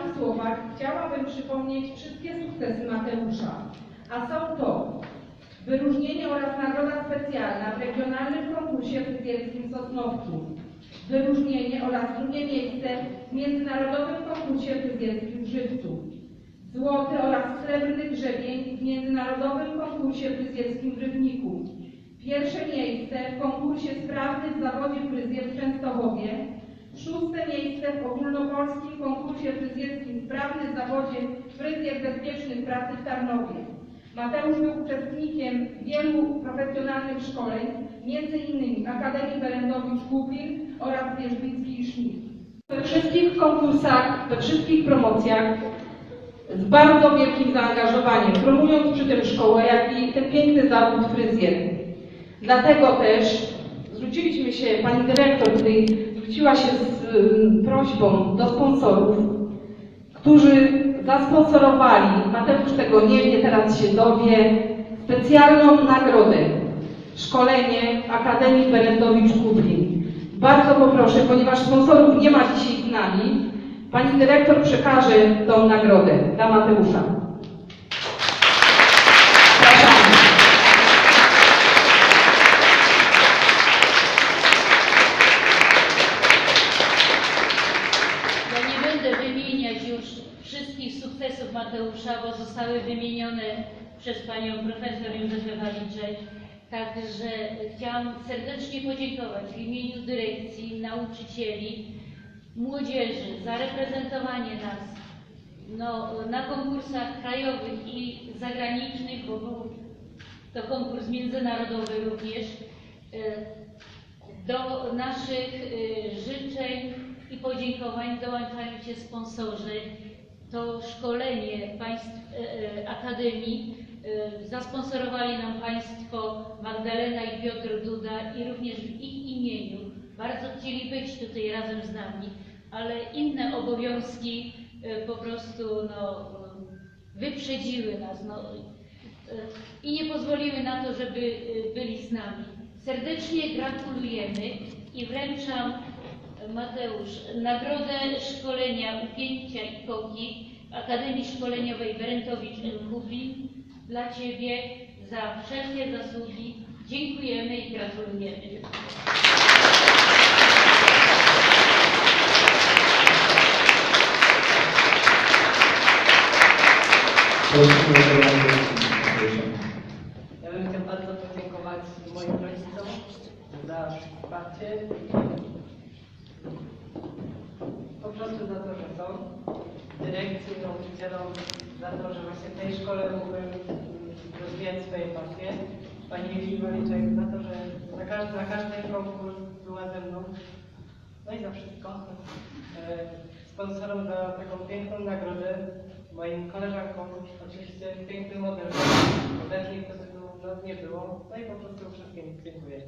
paru słowach chciałabym przypomnieć wszystkie sukcesy Mateusza, a są to wyróżnienie oraz nagroda specjalna w regionalnym konkursie fryzjerskim Sosnowcu, wyróżnienie oraz drugie miejsce w międzynarodowym konkursie fryzjerskim Żywcu, złoty oraz srebrny grzebień w międzynarodowym konkursie fryzjerskim w Rybniku, pierwsze miejsce w konkursie sprawny w zawodzie fryzjer w Częstochowie, szóste miejsce w ogólnopolskim konkursie fryzjerskim sprawny w zawodzie fryzjer bezpieczny pracy w Tarnowie. Mateusz był uczestnikiem wielu profesjonalnych szkoleń, m.in. Akademii Belendowicz-Kuplin oraz Wierzbicki i Schmidt. We wszystkich konkursach, we wszystkich promocjach z bardzo wielkim zaangażowaniem, promując przy tym szkołę, jak i ten piękny zawód fryzjerki. Dlatego też zwróciliśmy się, pani dyrektor tutaj zwróciła się z ym, prośbą do sponsorów, którzy zasponsorowali, Mateusz tego nie wie, teraz się dowie, specjalną nagrodę, szkolenie Akademii Berendowicz-Kublin. Bardzo poproszę, ponieważ sponsorów nie ma dzisiaj z nami, pani dyrektor przekaże tą nagrodę dla Mateusza. Mateusza, bo zostały wymienione przez panią profesor Józefę Waliczek. Także chciałam serdecznie podziękować w imieniu dyrekcji, nauczycieli, młodzieży za reprezentowanie nas no, na konkursach krajowych i zagranicznych, bo był to konkurs międzynarodowy również. E, do naszych y, życzeń i podziękowań dołączają się sponsorzy. To szkolenie państw y, y, Akademii y, zasponsorowali nam Państwo Magdalena i Piotr Duda i również w ich imieniu bardzo chcieli być tutaj razem z nami, ale inne obowiązki y, po prostu no, wyprzedziły nas. No, y, i nie pozwoliły na to, żeby y, byli z nami. Serdecznie gratulujemy i wręczam Mateusz nagrodę szkolenia upięcia i koki w Akademii Szkoleniowej Berentowicz-Lublin dla Ciebie za wszelkie zasługi. Dziękujemy i gratulujemy. Ja bym chciał bardzo podziękować moim rodzicom za wsparcie po prostu za to, że są, dyrekcji, nauczycielom za to, że właśnie w tej szkole mógłbym rozwijać swoje pasje. Pani Julii Waliczek za to, że za każdy, za każdy konkurs była ze mną. No i za wszystko. E, Sponsorom za taką piękną nagrodę, moim koleżankom oczywiście piękny model, bo by tu nas nie było. No i po prostu wszystkim dziękuję.